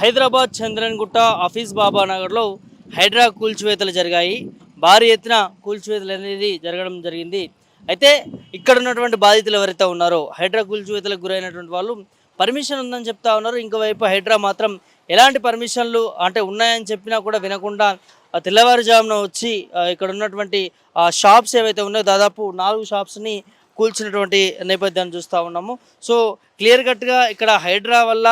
Hyderabad చంద్రన్గుట్ట office బాబా నగర్లో హైడ్రా కూల్చివేతలు జరిగాయి. భారీ ఎత్తున కూల్చివేతలు అనేది జరగడం జరిగింది. అయితే ఇక్కడ ఉన్నటువంటి బాధితులు ఎవరైతే ఉన్నారో హైడ్రా కూల్చివేతలకు గురైనటువంటి వాళ్ళు పర్మిషన్ ఉందని చెప్తా ఉన్నారు. ఇంకోవైపు హైడ్రా మాత్రం ఎలాంటి పర్మిషన్లు అంటే ఉన్నాయని చెప్పినా కూడా వినకుండా తెల్లవారుజామున వచ్చి ఇక్కడ ఉన్నటువంటి ఆ షాప్స్ ఏవైతే ఉన్నాయో దాదాపు నాలుగు షాప్స్ని కూల్చినటువంటి నేపథ్యాన్ని చూస్తూ ఉన్నాము. సో క్లియర్ కట్గా ఇక్కడ హైడ్రా వల్ల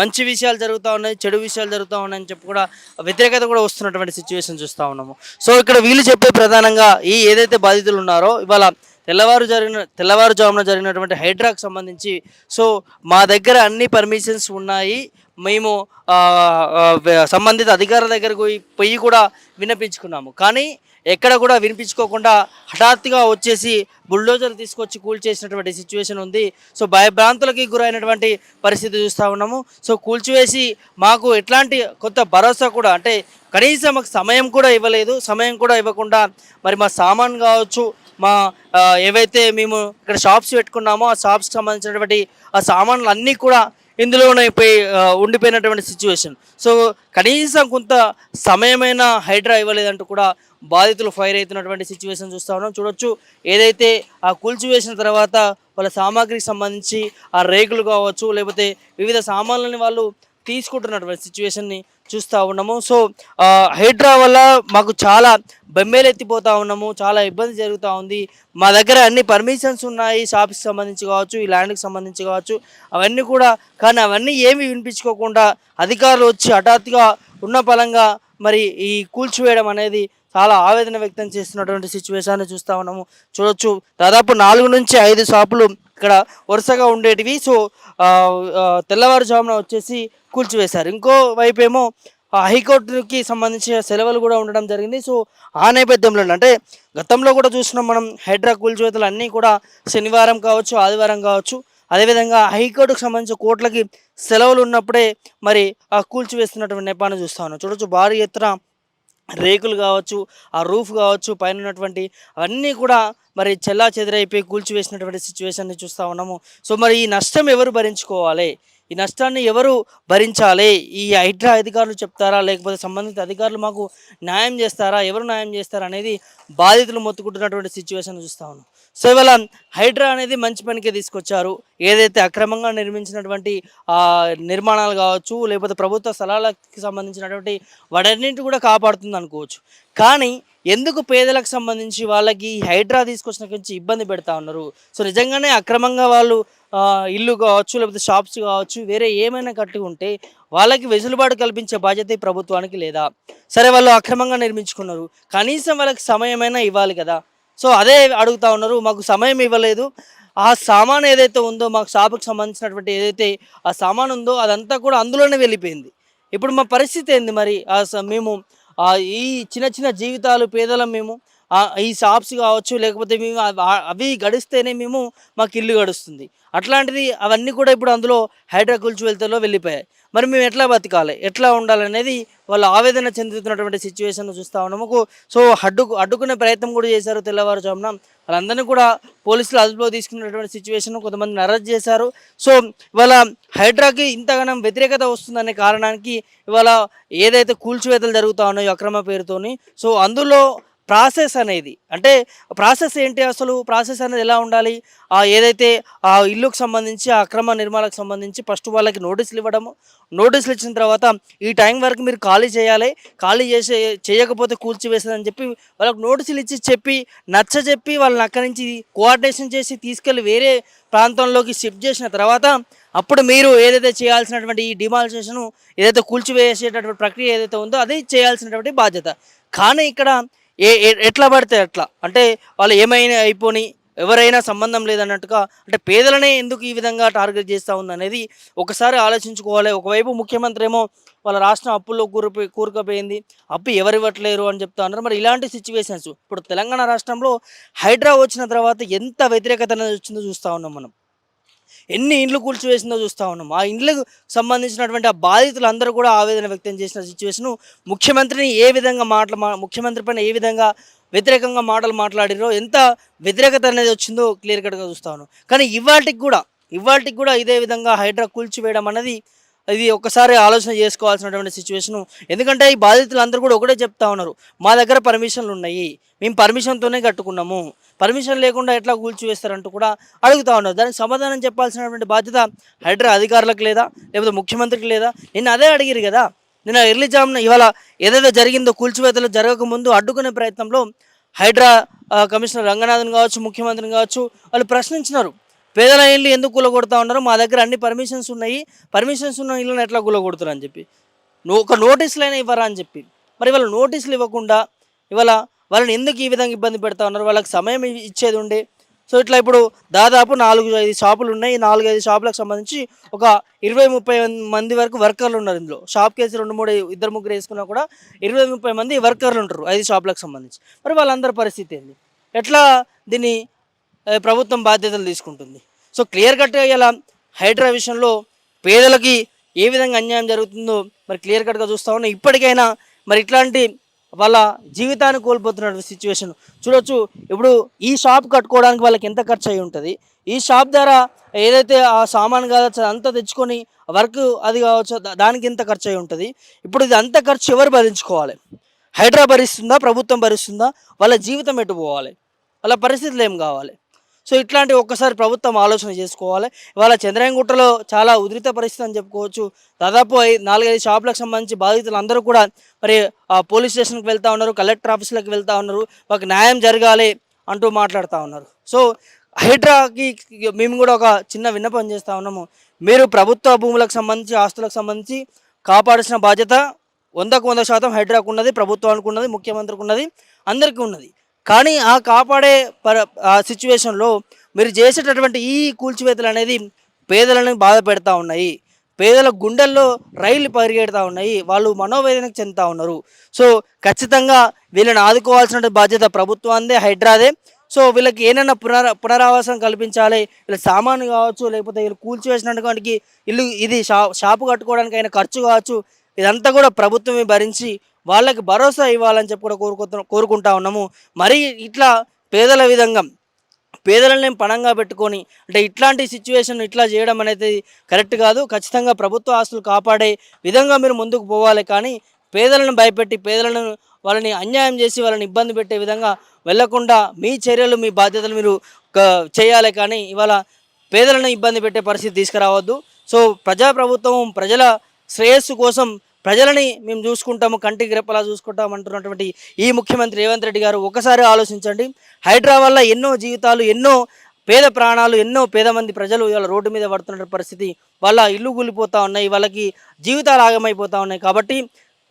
మంచి విషయాలు జరుగుతూ ఉన్నాయి చెడు విషయాలు జరుగుతూ ఉన్నాయని చెప్పి కూడా వ్యతిరేకత కూడా వస్తున్నటువంటి సిచ్యువేషన్ చూస్తూ ఉన్నాము. సో ఇక్కడ వీళ్ళు చెప్పే ప్రధానంగా ఈ ఏదైతే బాధితులు ఉన్నారో ఇవాళ తెల్లవారు జరిగిన తెల్లవారుజామున జరిగినటువంటి హైడ్రాకు సంబంధించి సో మా దగ్గర అన్ని పర్మిషన్స్ ఉన్నాయి. మేము సంబంధిత అధికారుల దగ్గరకు పోయి పోయి కూడా విన్నపించుకున్నాము. కానీ ఎక్కడ కూడా వినిపించుకోకుండా హఠాత్తుగా వచ్చేసి బుల్డోజర్ తీసుకొచ్చి కూల్చేసినటువంటి సిచ్యువేషన్ ఉంది. సో భయభ్రాంతులకి గురైనటువంటి పరిస్థితి చూస్తూ ఉన్నాము. సో కూల్చివేసి మాకు ఎట్లాంటి కొత్త భరోసా కూడా అంటే కనీసం మాకు సమయం కూడా ఇవ్వలేదు. సమయం కూడా ఇవ్వకుండా మరి మా సామాన్ కావచ్చు మా ఏవైతే మేము ఇక్కడ షాప్స్ పెట్టుకున్నామో ఆ షాప్స్కి సంబంధించినటువంటి ఆ సామాన్లు అన్నీ కూడా ఇందులోనే పోయి ఉండిపోయినటువంటి సిచ్యువేషన్ సో కనీసం కొంత సమయమైన హైడ్రా ఇవ్వలేదంటూ కూడా బాధితులు ఫైర్ అవుతున్నటువంటి సిచ్యువేషన్ చూస్తా ఉన్నాం. చూడొచ్చు ఏదైతే ఆ కూల్చివేసిన తర్వాత వాళ్ళ సామాగ్రికి సంబంధించి ఆ రేకులు కావచ్చు లేకపోతే వివిధ సామాన్లని వాళ్ళు తీసుకుంటున్నటువంటి సిచ్యువేషన్ని చూస్తూ ఉన్నాము. సో హైడ్రా వల్ల మాకు చాలా బెమ్మేలెత్తిపోతూ ఉన్నాము. చాలా ఇబ్బంది జరుగుతూ ఉంది. మా దగ్గర అన్ని పర్మిషన్స్ ఉన్నాయి. షాప్కి సంబంధించి కావచ్చు ఈ ల్యాండ్కి సంబంధించి కావచ్చు. అవన్నీ కూడా కానీ అవన్నీ ఏమి వినిపించుకోకుండా అధికారులు వచ్చి హఠాత్తుగా ఉన్న పలంగా మరి ఈ కూల్చివేయడం అనేది చాలా ఆవేదన వ్యక్తం చేస్తున్నటువంటి సిచ్యువేషన్ చూస్తూ ఉన్నాము. చూడొచ్చు. దాదాపు నాలుగు నుంచి ఐదు షాపులు ఇక్కడ వరుసగా ఉండేటివి. సో తెల్లవారుజామున వచ్చేసి కూల్చివేశారు. ఇంకో వైపు ఏమో ఆ హైకోర్టుకి సంబంధించిన సెలవులు కూడా ఉండడం జరిగింది. సో ఆ నేపథ్యంలో అంటే గతంలో కూడా చూసినాం మనం హైడ్రా కూల్చివేతలు అన్నీ కూడా శనివారం కావచ్చు ఆదివారం కావచ్చు. అదేవిధంగా హైకోర్టుకు సంబంధించిన కోర్టులకి సెలవులు ఉన్నప్పుడే మరి ఆ కూల్చివేస్తున్నటువంటి నేపాన్ని చూస్తా ఉన్నాం. చూడొచ్చు. భారీ ఎత్తున రేకులు కావచ్చు ఆ రూఫ్ కావచ్చు పైన ఉన్నటువంటి అవన్నీ కూడా మరి చెల్లా చెదరైపోయి కూల్చివేసినటువంటి సిచ్యువేషన్ని చూస్తూ ఉన్నాము. సో మరి ఈ నష్టం ఎవరు భరించుకోవాలి? ఈ నష్టాన్ని ఎవరు భరించాలి? ఈ హైడ్రా అధికారులు చెప్తారా? లేకపోతే సంబంధిత అధికారులు మాకు న్యాయం చేస్తారా? ఎవరు న్యాయం చేస్తారా అనేది బాధితులు మొత్తుకుంటున్నటువంటి సిచ్యువేషన్ చూస్తా ఉన్నాం. సో ఇవాళ హైడ్రా అనేది మంచి పనికే తీసుకొచ్చారు. ఏదైతే అక్రమంగా నిర్మించినటువంటి నిర్మాణాలు కావచ్చు లేకపోతే ప్రభుత్వ స్థలాలకు సంబంధించినటువంటి వాటన్నింటి కూడా కాపాడుతుంది అనుకోవచ్చు. కానీ ఎందుకు పేదలకు సంబంధించి వాళ్ళకి హైడ్రా తీసుకొచ్చిన నుంచి ఇబ్బంది పెడతా ఉన్నారు? సో నిజంగానే అక్రమంగా వాళ్ళు ఇల్లు కావచ్చు లేకపోతే షాప్స్ కావచ్చు వేరే ఏమైనా కట్టి ఉంటే వాళ్ళకి వెసులుబాటు కల్పించే బాధ్యత ఈ ప్రభుత్వానికి లేదా? సరే వాళ్ళు అక్రమంగా నిర్మించుకున్నారు. కనీసం వాళ్ళకి సమయమైనా ఇవ్వాలి కదా. సో అదే అడుగుతా ఉన్నారు మాకు సమయం ఇవ్వలేదు. ఆ సామాన్ ఏదైతే ఉందో మాకు షాపుకి సంబంధించినటువంటి ఏదైతే ఆ సామాన్ ఉందో అదంతా కూడా అందులోనే వెళ్ళిపోయింది. ఇప్పుడు మా పరిస్థితి ఏంది మరి? ఆ స- మేము ఈ చిన్న చిన్న జీవితాలు పేదలం మేము ఈ షాప్స్ కావచ్చు లేకపోతే మేము అవి గడిస్తేనే మేము మాకు ఇల్లు గడుస్తుంది. అట్లాంటిది అవన్నీ కూడా ఇప్పుడు అందులో హైడ్రా కూల్చివెళ్తలో వెళ్ళిపోయాయి. మరి మేము ఎట్లా బతకాలి? ఎట్లా ఉండాలనేది వాళ్ళు ఆవేదన చెందుతున్నటువంటి సిచ్యువేషన్ చూస్తా ఉన్నాము సో అడ్డుకు అడ్డుకునే ప్రయత్నం కూడా చేశారు తెల్లవారుజామున. వాళ్ళందరినీ కూడా పోలీసులు అదుపులో తీసుకున్నటువంటి సిచ్యువేషన్ కొంతమందిని అరెస్ట్ చేశారు. సో ఇవాళ హైడ్రాకి ఇంతగానం వ్యతిరేకత వస్తుందనే కారణానికి ఇవాళ ఏదైతే కూల్చివేతలు జరుగుతూ ఉన్నాయో అక్రమ పేరుతోని సో అందులో ప్రాసెస్ అనేది. అంటే ప్రాసెస్ ఏంటి అసలు? ప్రాసెస్ అనేది ఎలా ఉండాలి? ఆ ఏదైతే ఆ ఇల్లుకు సంబంధించి ఆ అక్రమ నిర్మాణాలకు సంబంధించి ఫస్ట్ వాళ్ళకి నోటీసులు ఇవ్వడము. నోటీసులు ఇచ్చిన తర్వాత ఈ టైం వరకు మీరు ఖాళీ చేయాలి. ఖాళీ చేసే చేయకపోతే కూల్చివేసేదని చెప్పి వాళ్ళకి నోటీసులు ఇచ్చి చెప్పి నచ్చ చెప్పి వాళ్ళని అక్కడి నుంచి కోఆర్డినేషన్ చేసి తీసుకెళ్ళి వేరే ప్రాంతంలోకి షిఫ్ట్ చేసిన తర్వాత అప్పుడు మీరు ఏదైతే చేయాల్సినటువంటి ఈ డిమాలిసేషన్ ఏదైతే కూల్చివేసేటటువంటి ప్రక్రియ ఏదైతే ఉందో అది చేయాల్సినటువంటి బాధ్యత. కానీ ఇక్కడ ఏ ఎట్లా పడితే ఎట్లా అంటే వాళ్ళు ఏమైనా అయిపోని ఎవరైనా సంబంధం లేదన్నట్టుగా అంటే పేదలనే ఎందుకు ఈ విధంగా టార్గెట్ చేస్తూ ఉందనేది ఒకసారి ఆలోచించుకోవాలి. ఒకవైపు ముఖ్యమంత్రి ఏమో వాళ్ళ రాష్ట్రం అప్పుల్లో కూరిపోయి కూరుకుపోయింది అప్పు ఎవరు ఇవ్వట్లేరు అని చెప్తా ఉన్నారు. మరి ఇలాంటి సిచ్యువేషన్స్ ఇప్పుడు తెలంగాణ రాష్ట్రంలో హైడ్రా వచ్చిన తర్వాత ఎంత వ్యతిరేకత అనేది వచ్చిందో చూస్తూ ఉన్నాం మనం. ఎన్ని ఇండ్లు కూల్చివేసిందో చూస్తూ ఉన్నాం. ఆ ఇండ్లకు సంబంధించినటువంటి ఆ బాధితులు అందరూ కూడా ఆవేదన వ్యక్తం చేసిన సిచ్యువేషను ముఖ్యమంత్రిని ఏ విధంగా మాటలు మా ముఖ్యమంత్రి పైన ఏ విధంగా వ్యతిరేకంగా మాటలు మాట్లాడిరో ఎంత వ్యతిరేకత అనేది వచ్చిందో క్లియర్ కట్గా చూస్తా ఉన్నాం. కానీ ఇవాటికి కూడా ఇవాటికి కూడా ఇదే విధంగా హైడ్రా కూల్చివేయడం అనేది ఇది ఒక్కసారి ఆలోచన చేసుకోవాల్సినటువంటి సిచ్యువేషను ఎందుకంటే ఈ బాధితులు అందరూ కూడా ఒకటే చెప్తా ఉన్నారు. మా దగ్గర పర్మిషన్లు ఉన్నాయి. మేము పర్మిషన్తోనే కట్టుకున్నాము. పర్మిషన్ లేకుండా ఎట్లా కూల్చివేస్తారంటూ కూడా అడుగుతా ఉన్నారు. దానికి సమాధానం చెప్పాల్సినటువంటి బాధ్యత హైడ్రా అధికారులకు లేదా లేకపోతే ముఖ్యమంత్రికి లేదా? నిన్న అదే అడిగిరు కదా. నిన్న ఎర్లీ జామ్న ఇవాళ ఏదైతే జరిగిందో కూల్చివేతలు జరగకముందు అడ్డుకునే ప్రయత్నంలో హైడ్రా కమిషనర్ రంగనాథన్ కావచ్చు ముఖ్యమంత్రిని కావచ్చు వాళ్ళు ప్రశ్నించినారు. పేదల ఇళ్ళు ఎందుకు కూలగొడతా ఉన్నారు మా దగ్గర అన్ని పర్మిషన్స్ ఉన్నాయి. పర్మిషన్స్ ఉన్న ఇళ్ళని ఎట్లా కూలగొడుతున్నారు అని చెప్పి. ఒక నోటీసులైనా ఇవ్వరా అని చెప్పి. మరి ఇవాళ నోటీసులు ఇవ్వకుండా ఇవాళ వాళ్ళని ఎందుకు ఈ విధంగా ఇబ్బంది పెడతా ఉన్నారు? వాళ్ళకి సమయం ఇచ్చేది ఉండే. సో ఇట్లా ఇప్పుడు దాదాపు నాలుగు ఐదు షాపులు ఉన్నాయి. ఈ నాలుగు ఐదు షాపులకు సంబంధించి ఒక ఇరవై ముప్పై మంది వరకు వర్కర్లు ఉన్నారు ఇందులో. షాప్ కేసు రెండు మూడు ఇద్దరు ముగ్గురు వేసుకున్నా కూడా ఇరవై ముప్పై మంది వర్కర్లు ఉంటారు ఐదు షాపులకు సంబంధించి. మరి వాళ్ళందరి పరిస్థితి ఏంది? ఎట్లా దీన్ని ప్రభుత్వం బాధ్యతలు తీసుకుంటుంది? సో క్లియర్ కట్గా ఇలా హైడ్రా విషయంలో పేదలకి ఏ విధంగా అన్యాయం జరుగుతుందో మరి క్లియర్ కట్గా చూస్తూ ఉన్నాం. ఇప్పటికైనా మరి ఇట్లాంటి వాళ్ళ జీవితాన్ని కోల్పోతున్నటువంటి సిచ్యువేషన్ చూడొచ్చు ఇప్పుడు ఈ షాప్ కట్టుకోవడానికి వాళ్ళకి ఎంత ఖర్చు అయి ఉంటుంది? ఈ షాప్ ద్వారా ఏదైతే ఆ సామాన్ కావచ్చు అంతా తెచ్చుకొని వర్క్ అది కావచ్చు దానికి ఎంత ఖర్చు అయి ఉంటుంది? ఇప్పుడు ఇది అంత ఖర్చు ఎవరు భరించుకోవాలి? హైడ్రా భరిస్తుందా? ప్రభుత్వం భరిస్తుందా? వాళ్ళ జీవితం ఎటు పోవాలి? వాళ్ళ పరిస్థితులు ఏం కావాలి? సో ఇట్లాంటి ఒక్కసారి ప్రభుత్వం ఆలోచన చేసుకోవాలి. ఇవాళ చంద్రయంగుట్టలో చాలా ఉధృత పరిస్థితి అని చెప్పుకోవచ్చు. దాదాపు నాలుగైదు షాపులకు సంబంధించి బాధితులు అందరూ కూడా మరి ఆ పోలీస్ స్టేషన్కి వెళ్తా ఉన్నారు కలెక్టర్ ఆఫీసులకు వెళ్తా ఉన్నారు వాళ్ళకి న్యాయం జరగాలి అంటూ మాట్లాడుతూ ఉన్నారు. సో హైడ్రాకి మేము కూడా ఒక చిన్న విన్నపం చేస్తూ ఉన్నాము. మీరు ప్రభుత్వ భూములకు సంబంధించి ఆస్తులకు సంబంధించి కాపాడాల్సిన బాధ్యత వందకు వంద శాతం హైడ్రాకు ఉన్నది ప్రభుత్వానికి ఉన్నది ముఖ్యమంత్రికి ఉన్నది అందరికీ ఉన్నది. కానీ ఆ కాపాడే పర ఆ సిచ్యువేషన్లో మీరు చేసేటటువంటి ఈ కూల్చివేతలు అనేది పేదలను బాధ పెడతా ఉన్నాయి. పేదల గుండెల్లో రైళ్ళు పరిగెడతా ఉన్నాయి. వాళ్ళు మనోవేదనకు చెందుతా ఉన్నారు. సో ఖచ్చితంగా వీళ్ళని ఆదుకోవాల్సిన బాధ్యత ప్రభుత్వాందే హైడ్రాదే. సో వీళ్ళకి ఏమైనా పునర పునరావాసం కల్పించాలి. వీళ్ళ సామాను కావచ్చు లేకపోతే వీళ్ళు కూల్చివేసినటువంటి ఇల్లు ఇది షా షాపు కట్టుకోవడానికి అయిన ఖర్చు కావచ్చు. ఇదంతా కూడా ప్రభుత్వమే భరించి వాళ్ళకి భరోసా ఇవ్వాలని చెప్పి కూడా కోరుకుంటు కోరుకుంటా ఉన్నాము. మరి ఇట్లా పేదల విధంగా పేదలని పణంగా పెట్టుకొని అంటే ఇట్లాంటి సిచ్యువేషన్ ఇట్లా చేయడం అనేది కరెక్ట్ కాదు. ఖచ్చితంగా ప్రభుత్వ ఆస్తులు కాపాడే విధంగా మీరు ముందుకు పోవాలి. కానీ పేదలను భయపెట్టి పేదలను వాళ్ళని అన్యాయం చేసి వాళ్ళని ఇబ్బంది పెట్టే విధంగా వెళ్ళకుండా మీ చర్యలు మీ బాధ్యతలు మీరు చేయాలి. కానీ ఇవాళ పేదలను ఇబ్బంది పెట్టే పరిస్థితి తీసుకురావద్దు. సో ప్రజాప్రభుత్వం ప్రజల శ్రేయస్సు కోసం ప్రజలని మేము చూసుకుంటాము కంటికి రెప్పలా చూసుకుంటాం అంటున్నటువంటి ఈ ముఖ్యమంత్రి రేవంత్ రెడ్డి గారు ఒకసారి ఆలోచించండి. హైడ్రా వల్ల ఎన్నో జీవితాలు ఎన్నో పేద ప్రాణాలు ఎన్నో పేద మంది ప్రజలు ఇవాళ రోడ్డు మీద పడుతున్న పరిస్థితి వాళ్ళ ఇల్లు కూలిపోతూ ఉన్నాయి వాళ్ళకి జీవితాలు ఆగమైపోతూ ఉన్నాయి. కాబట్టి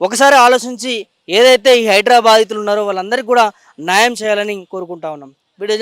ఒకసారి ఆలోచించి ఏదైతే ఈ హైడ్రా బాధితులు ఉన్నారో వాళ్ళందరికీ కూడా న్యాయం చేయాలని కోరుకుంటా ఉన్నాం. వీడియో